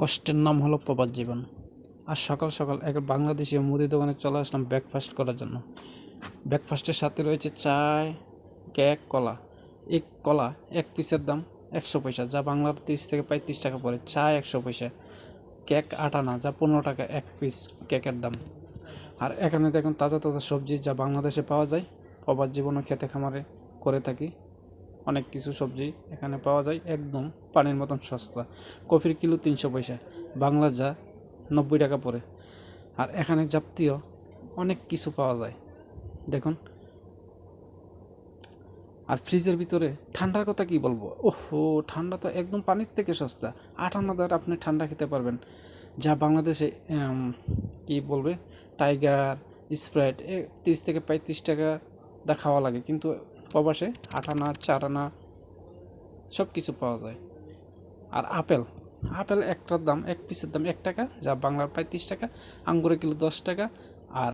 কষ্টের নাম হলো প্রবাদ জীবন। আর সকাল সকাল এক বাংলাদেশি মুদি দোকানে চলে আসলাম ব্রেকফাস্ট করার জন্য। ব্রেকফাস্টের সাথে রয়েছে চায় কেক কলা। এক কলা এক পিসের দাম একশো পয়সা, যা বাংলার তিরিশ থেকে পঁয়ত্রিশ টাকা পড়ে। চা একশো পয়সা কেক আট আনা, যা পনেরো টাকা এক পিস কেকের দাম। আর এখানে দেখুন তাজা তাজা সবজি যা বাংলাদেশে পাওয়া যায়। প্রবাদ জীবনও খেতে খামারে করে থাকি। অনেক কিছু সবজি এখানে পাওয়া যায়, একদম পানির মতন সস্তা। কফির কিলো তিনশো পয়সা বাংলা যা নব্বই টাকা পড়ে। আর এখানে যাবতীয় অনেক কিছু পাওয়া যায়। দেখুন। আর ফ্রিজের ভিতরে ঠান্ডার কথা কি বলব? ওহো, ঠান্ডা তো একদম পানির থেকে সস্তা। আট আনা দ্বারা আপনি ঠান্ডা খেতে পারবেন। যা বাংলাদেশে কি বলবে? টাইগার, স্প্রাইট, এ, তিরিশ থেকে পঁয়ত্রিশ টাকা দা খাওয়া লাগে। কিন্তু প্রবাসে আট আনা চার আনা সব কিছু পাওয়া যায়। আর আপেল আপেল একটার দাম, এক পিসের দাম এক টাকা, যা বাংলার পঁয়ত্রিশ টাকা আঙ্গুরের কিলো দশ টাকা